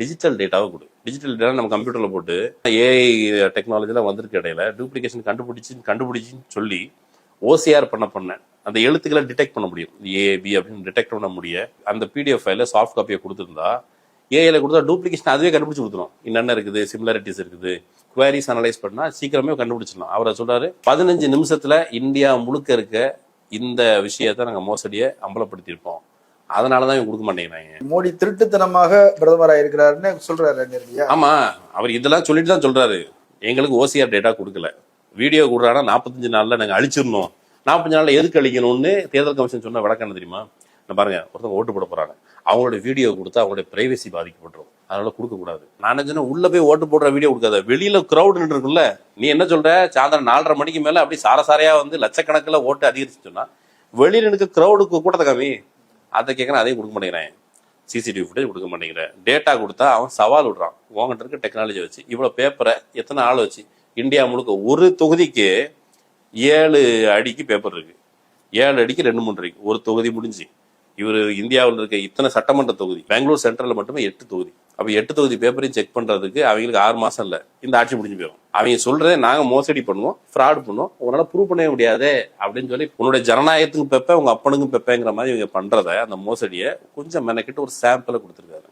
Digital டேட்டாவை கொடு. Digital data நம்ம கம்ப்யூட்டரில் போட்டு ஏஐ டெக்னாலஜிலாம் வந்திருக்க இடையில டூப்ளிகேஷன் கண்டுபிடிச்சு கண்டுபிடிச்சின்னு சொல்லி ஓசிஆர் பண்ண பண்ண அந்த எழுத்துக்களை டிடெக்ட் பண்ண முடியும். ஏ அப்படின்னு டிடெக்ட் பண்ண முடிய அந்த பிடிஎஃப் ஃபைல சாஃப்ட் காப்பியை கொடுத்துருந்தா ஏஐல கொடுத்தா டூப்ளிகேஷன் அதுவே கண்டுபிடிச்சு கொடுத்துரும். என்னென்ன இருக்குது? சிமிலாரிட்டிஸ் இருக்குது. குவாரிஸ் அனலைஸ் பண்ணால் சீக்கிரமே கண்டுபிடிச்சிடலாம். அவரை சொல்றாரு பதினஞ்சு நிமிஷத்துல இந்தியா முழுக்க இருக்க இந்த விஷயத்தை நாங்கள் மோசடியை அம்பலப்படுத்தியிருப்போம். அதனாலதான் இவங்க கொடுக்க மாட்டேங்கிறாங்க. மோடி திருட்டுத்தனமாக பிரதமர் ஆயிருக்கிறாருன்னு சொல்றாரு ஆமா அவர் இதெல்லாம் சொல்லிட்டு தான் சொல்றாரு. எங்களுக்கு ஓசிஆர் டேட்டா கொடுக்கல. வீடியோ கொடுறானா நாற்பத்தஞ்சு நாள்ல நாங்க அழிச்சிடணும். நாற்பத்தஞ்சு நாள்ல எதுக்கு அழிக்கணும்னு தேர்தல் கமிஷன் சொன்ன விளக்கம் என்ன தெரியுமா? நான் பாருங்க ஒருத்தவங்க ஓட்டு போட போறாங்க. அவங்களோட வீடியோ கொடுத்தா அவங்களுடைய பிரைவசி பாதிக்கப்பட்டுரும். அதனால கொடுக்க கூடாது. நான் என்ன உள்ள போய் ஓட்டு போடுற வீடியோ கொடுக்காத. வெளியில கிரௌட் இருக்குல்ல நீ என்ன சொல்ற? சாயந்தரம் நாலரை மணிக்கு மேல அப்படி சாரசாரையா வந்து லட்சக்கணக்கில் ஓட்டு அதிகரிச்சு சொன்னா வெளியில இருக்க கிரௌடுக்கு கூட்டத்தை காமி. அதை கேட்குறேன் அதையும் கொடுக்க மாட்டேங்கிறேன். சிசிடிவி ஃபுட்டேஜ் கொடுக்க மாட்டேங்கிறேன். டேட்டா கொடுத்தா அவன் சவால் விடுறான். உங்ககிட்ட இருக்க டெக்னாலஜி வச்சு இவ்வளோ பேப்பரை எத்தனை ஆள் வச்சு இந்தியா முழுக்க ஒரு தொகுதிக்கு ஏழு அடிக்கு பேப்பர் இருக்குது ஏழு அடிக்கு ரெண்டு மூணு இருக்கு. ஒரு தொகுதி முடிஞ்சு. இவர் இந்தியாவில் இருக்க இத்தனை சட்டமன்ற தொகுதி பெங்களூர் சென்ட்ரல்ல மட்டுமே எட்டு தொகுதி. அப்ப எட்டு தொகுதி பேப்பரையும் செக் பண்றதுக்கு அவங்களுக்கு ஆறு மாசம் இல்ல. இந்த ஆட்சி முடிஞ்சு போயிடும். அவங்க சொல்றதே நாங்க மோசடி பண்ணுவோம் ஃப்ராட் பண்ணுவோம். உங்களால ப்ரூவ் பண்ணவே முடியாதே அப்படின்னு சொல்லி உன்னுடைய ஜனநாயகத்துக்கும் பெப்ப உங்க அப்பனுக்கும் பெப்பேங்கிற மாதிரி இவங்க பண்றத அந்த மோசடியை கொஞ்சம் மெனக்கிட்டு ஒரு சாம்பிளை கொடுத்துருக்காரு.